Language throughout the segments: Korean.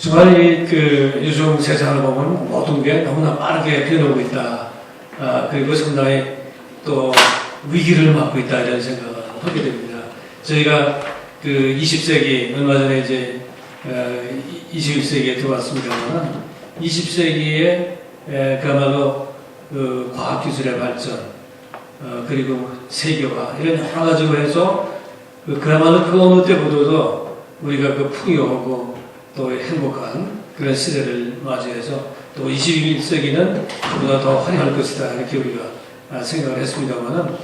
정말 이, 그 요즘 세상을 보면 모든 게 너무나 빠르게 변하고 있다. 아, 그리고 상당히 또 위기를 맞고 있다 이런 생각을 하게 됩니다. 저희가 그 20세기 얼마 전에 이제 어, 21세기에 들어왔습니다만 20세기에 그야말로 그 과학기술의 발전 어, 그리고 세계화 이런 여러 가지로 해서 그 그야말로 그 어느 때보다도 우리가 그 풍요하고 또 행복한 그런 시대를 맞이해서 또 21세기는 그보다 더 화려할 것이다 이렇게 우리가 아, 생각을 했습니다만은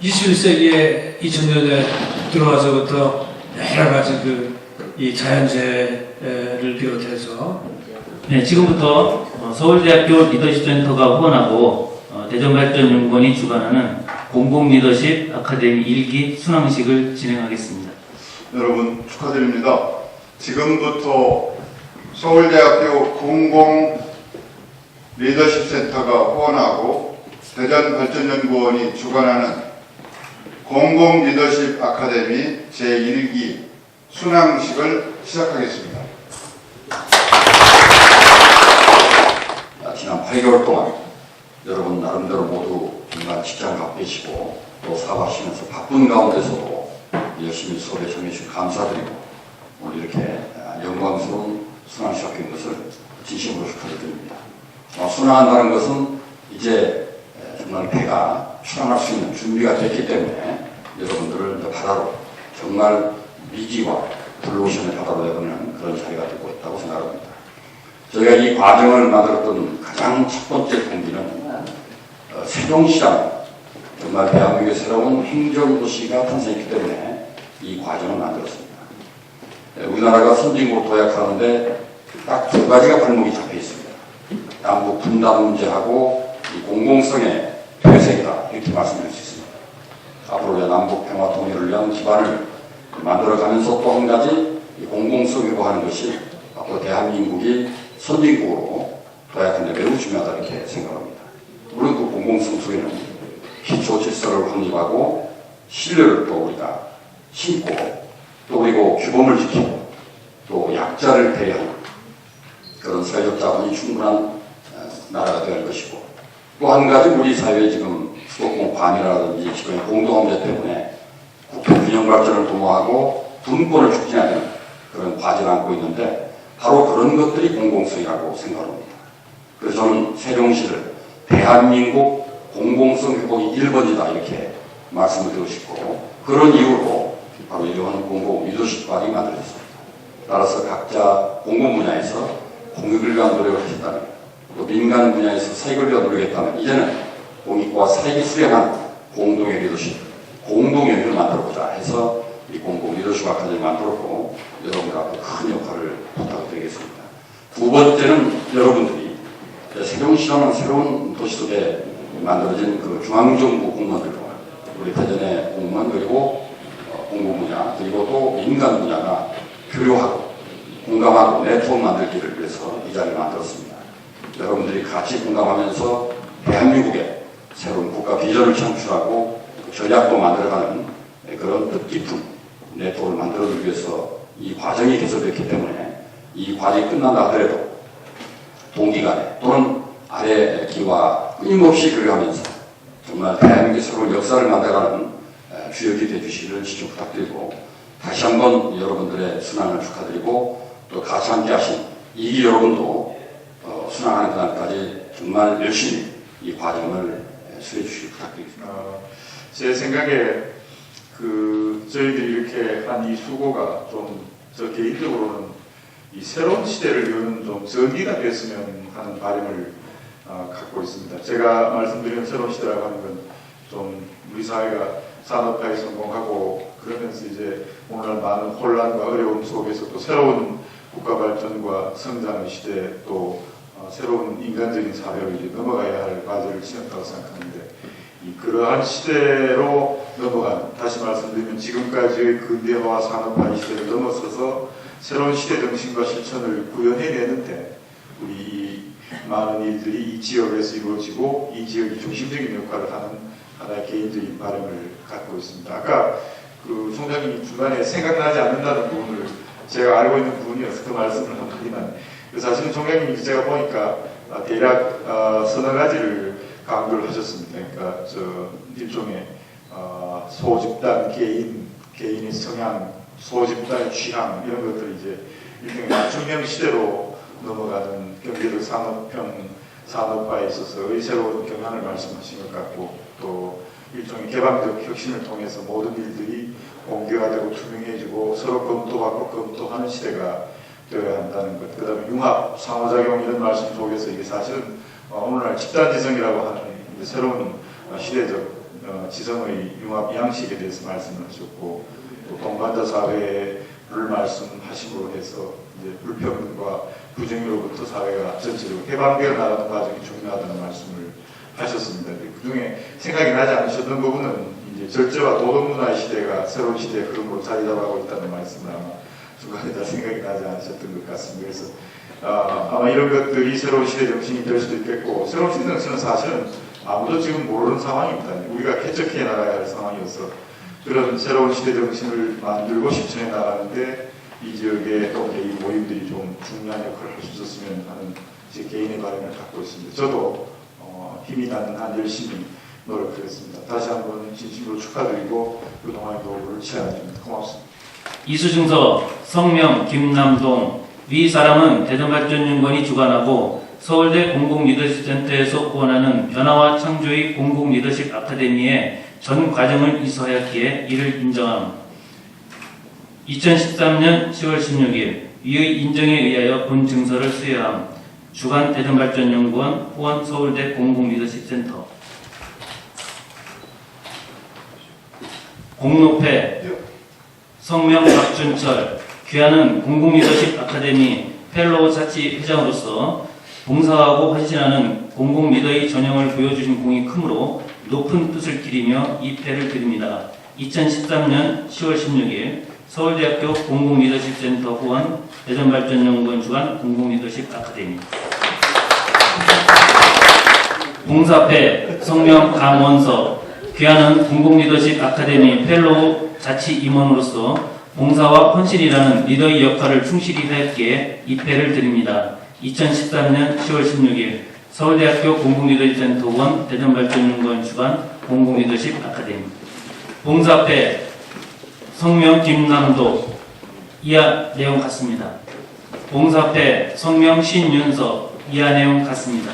21세기에 2000년에 들어와서부터 여러 가지 그 이 자연재해를 비롯해서 네, 지금부터 어, 서울대학교 리더십 센터가 후원하고 어, 대전발전연구원이 주관하는 공공 리더십 아카데미 1기 순항식을 진행하겠습니다. 여러분 축하드립니다. 지금부터 서울대학교 공공 리더십 센터가 후원하고 대전발전연구원이 주관하는 공공 리더십 아카데미 제1기 순항식을 시작하겠습니다. 아, 지난 8개월 동안 여러분 나름대로 모두 정말 직장 바쁘시고 또 사업하시면서 바쁜 가운데서도 열심히 수업에 참여해 주셔서 감사드리고 오늘 이렇게 아, 영광스러운 순환 시작인 것을 진심으로 축하드립니다. 어, 순환한다는 것은 이제 에, 정말 배가 출항할 수 있는 준비가 됐기 때문에 여러분들을 바다로 정말 미지와 블루오션의 바다로 내보내는 그런 자리가 되고 있다고 생각합니다. 저희가 이 과정을 만들었던 가장 첫 번째 동기는 어, 세종시장 정말 대한민국의 새로운 행정도시가 탄생했기 때문에 이 과정을 만들었습니다. 에, 우리나라가 선진국으로 도약하는데 딱 두 가지가 발목이 잡혀 있습니다. 남북 분단 문제하고 이 공공성의 퇴색이다 이렇게 말씀드릴 수 있습니다. 앞으로 남북 평화 통일을 위한 기반을 만들어가면서 또 한 가지 이 공공성 회복하는 것이 앞으로 대한민국이 선진국으로 도약하는 데 매우 중요하다 이렇게 생각합니다. 물론 그 공공성 속에는 기초 질서를 확립하고 신뢰를 또 우리가 심고 또 그리고 규범을 지키고 또 약자를 대하는 그런 사회적 자본이 충분한 어, 나라가 할 것이고 또 한 가지 우리 사회의 지금 수도권 관이라든지 지금 공동화 문제 때문에 국회 균형 발전을 도모하고 분권을 촉진하는 그런 과제를 안고 있는데 바로 그런 것들이 공공성이라고 생각합니다. 그래서 저는 세종시를 대한민국 공공성 회복이 1번이다 이렇게 말씀을 드리고 싶고 그런 이유로 바로 이러한 공공 리더십관이 만들어졌습니다. 따라서 각자 공공 분야에서 공익을 위한 노력을 하셨다면 또 민간 분야에서 사익을 위한 노력했다면 이제는 공익과 사익이 수행한 공동의 리더십, 공동연합을 만들어보자 해서 이 공공 리더십 아카데미 만들었고 여러분들 앞에 큰 역할을 부탁드리겠습니다. 두 번째는 여러분들이 세종시라는 새로운 도시 속에 만들어진 그 중앙정부 공무원들과 우리 대전의 공무원 그리고 어, 공공 분야 그리고 또 민간 분야가 교류하고 공감하고 네트워크 만들기를 위해서 이 자리를 만들었습니다. 여러분들이 같이 공감하면서 대한민국의 새로운 국가 비전을 창출하고 그 전략도 만들어가는 그런 뜻깊은 네트워크를 만들어주기 위해서 이 과정이 계속됐기 때문에 이 과정이 끝난다 하더라도 동기간에 또는 아래 기와 끊임없이 교류하면서 정말 대한민국의 새로운 역사를 만들어가는 에, 주역이 되주시기를 지금 부탁드리고 다시 한번 여러분들의 순환을 축하드리고 또 같이 함께 하신 이기 여러분도 어, 순환하는 그날까지 정말 열심히 이 과정을 에, 수행해 주시기 부탁드리겠습니다. 어, 제 생각에 그 저희들이 이렇게 한 이 수고가 좀 저 개인적으로는 이 새로운 시대를 여는 좀 전기가 됐으면 하는 바람을 어, 갖고 있습니다. 제가 말씀드린 새로운 시대라고 하는 건 좀 우리 사회가 산업화에 성공하고 그러면서 이제 오늘날 많은 혼란과 어려움 속에서 또 새로운 국가 발전과 성장의 시대 또 어, 새로운 인간적인 사회로 이제 넘어가야 할 과제를 지녔다고 생각하는데 이 그러한 시대로 넘어가는 다시 말씀드리면 지금까지의 근대화와 산업화 이 시대를 넘어서서 새로운 시대 정신과 실천을 구현해내는데 우리 이 많은 일들이 이 지역에서 이루어지고 이 지역이 중심적인 역할을 하는 개인적인 바람을 갖고 있습니다. 아까 그 총장님이 중간에 생각나지 않는다는 부분을 제가 알고 있는 부분이어서 그 말씀을 한마디만. 그 사실은 총장님 제가 보니까 아, 대략 아, 서너 가지를 강조를 하셨습니다. 그러니까 저 일종의 아, 소집단 개인 개인의 성향, 소집단의 취향 이런 것들이 이제 일종의 맞춤형 시대로 넘어가는 경제적 산업형 산업화에 있어서의 새로운 경향을 말씀하신 것 같고 또 일종의 개방적 혁신을 통해서 모든 일들이 공개화되고 투명해지고 서로 검토받고 검토하는 시대가 되어야 한다는 것. 그 다음에 융합, 상호작용 이런 말씀 속에서 이게 사실은 어, 오늘날 집단지성이라고 하는 새로운 어, 시대적 어, 지성의 융합 양식에 대해서 말씀을 하셨고 또 동반자 사회를 말씀하심으로 해서 이제 불평과 부정으로부터 사회가 전체적으로 개방되어 나가는 과정이 중요하다는 말씀을 하셨습니다. 그 중에 생각이 나지 않으셨던 부분은 이제 절제와 도덕 문화의 시대가 새로운 시대의 흐름으로 자리 잡아가고 있다는 말씀을 아마 중간에 다 생각이 나지 않으셨던 것 같습니다. 그래서 아, 아마 이런 것들이 새로운 시대 정신이 될 수도 있겠고 새로운 시대 정신은 사실은 아무도 지금 모르는 상황입니다. 우리가 개척해 나가야 할 상황이어서 그런 새로운 시대 정신을 만들고 실천해 나가는데 이 지역의 또 개인 모임들이 좀 중요한 역할을 할 수 있었으면 하는 제 개인의 바람을 갖고 있습니다. 저도 어, 힘이 나는 한 열심히 노력하겠습니다. 다시 한번 진심으로 축하드리고 그동안 도움을 취하드립니다. 고맙습니다. 이수증서 성명 김남동 위 사람은 대전발전연구원이 주관하고 서울대 공공 리더십 센터에서 후원하는 변화와 창조의 공공 리더십 아카데미에 전 과정을 이수하였기에 이를 인정함. 2013년 10월 16일 이의 인정에 의하여 본 증서를 수여함. 주간 대전발전연구원 후원 서울대 공공리더십센터 공로패 성명 박준철 귀하는 공공리더십 아카데미 펠로우 자치 회장으로서 봉사하고 헌신하는 공공리더의 전형을 보여주신 공이 크므로 높은 뜻을 기리며 이 패를 드립니다. 2013년 10월 16일 서울대학교 공공리더십센터 후원 대전발전연구원 주관 공공리더십 아카데미. 봉사패 성명 강원서. 귀하는 공공리더십 아카데미 펠로우 자치 임원으로서 봉사와 헌신이라는 리더의 역할을 충실히 하였기에 이 패를 드립니다. 2013년 10월 16일 서울대학교 공공리더십센터 원 대전발전연구원 주관 공공리더십 아카데미. 봉사패 성명 김남도 이하 내용 같습니다. 봉사패 성명 신윤서 이하 내용 같습니다.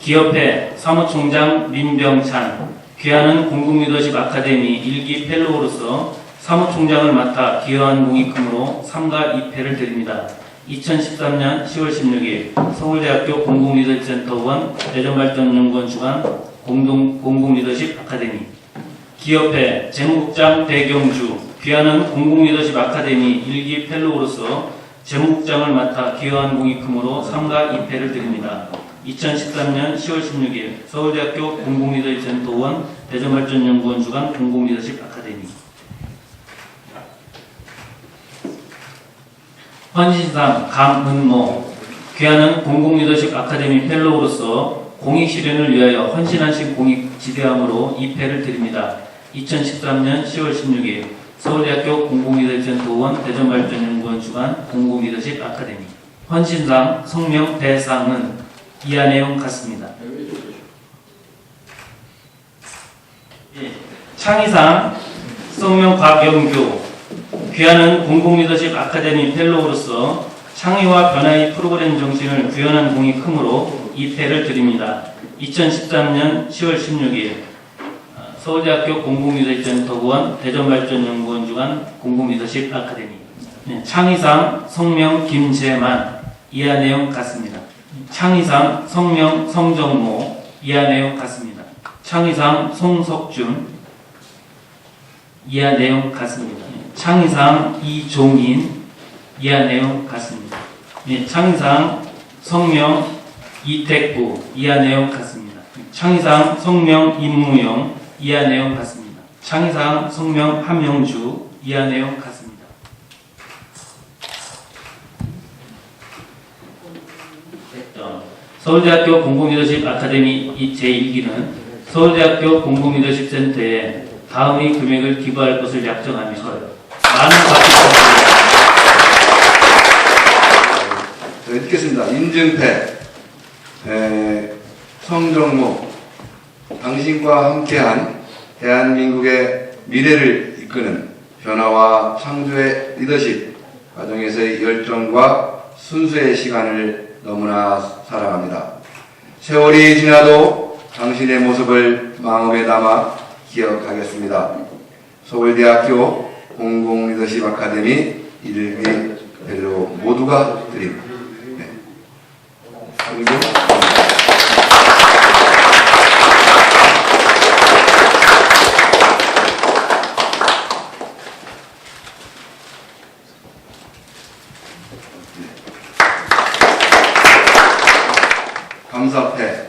기업회 사무총장 민병찬 귀하는 공공리더십 아카데미 일기 펠로우로서 사무총장을 맡아 기여한 크므로 삼가 2패를 드립니다. 2013년 10월 16일 서울대학교 공공리더십센터원 대전발전연구원 주관 공동, 공공리더십 아카데미. 기업회 재무국장 배경주. 귀하는 공공리더십 아카데미 일기 펠로우로서 재무국장을 맡아 기여한 공이 크므로 삼가 2패를 드립니다. 2013년 10월 16일 서울대학교 공공리더십 센터원 대전발전연구원 주관 공공리더십 아카데미. 헌신상 강은모. 귀하는 공공리더십 아카데미 펠로우로서 공익 실현을 위하여 헌신하신 공익 지대함으로 2패를 드립니다. 2013년 10월 16일 서울대학교 공공리더십센터원 대전발전연구원 주관 공공리더십 아카데미 헌신상 성명 대상은 이하 내용 같습니다. 예, 창의상 성명 곽영규 귀하는 공공리더십 아카데미 펠로우로서 창의와 변화의 프로그램 정신을 구현한 공이 크므로 이 패를 드립니다. 2013년 10월 16일 어, 서울대학교 공공리더십센터원 대전발전연구원 주관 공공리더십 아카데미 네, 창의상 성명 김재만 이하 내용 같습니다. 창의상 성명 성정모 이하 내용 같습니다. 창의상 송석준 이하 내용 같습니다. 창의상 이종인 이하 내용 같습니다. 예, 창의상 성명 이택구 이하 내용 같습니다. 창의상 성명 임무영 이하 내용 같습니다. 창의상 성명 함영주 이하 내용 같습니다. 서울대학교 공공리더십 아카데미 이 제1기는 서울대학교 공공리더십 센터에 다음의 금액을 기부할 것을 약정하면서 많은 박수 부탁드립니다. 자, 읽겠습니다. 인증패, 에, 성정모, 당신과 함께한 대한민국의 미래를 이끄는 변화와 창조의 리더십 과정에서의 열정과 순수의 시간을 너무나 사랑합니다. 세월이 지나도 당신의 모습을 마음에 담아 기억하겠습니다. 서울대학교 공공리더십 아카데미 일기 벨로 모두가 드립니다. 네. 그리고 감사패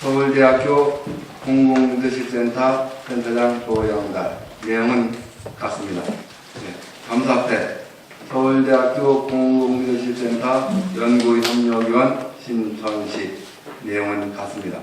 서울대학교 공공리더십센터 센터장 조영달 내용은 같습니다. 네. 감사패 서울대학교 공공리더십센터 연구협력위원 신선식 내용은 같습니다.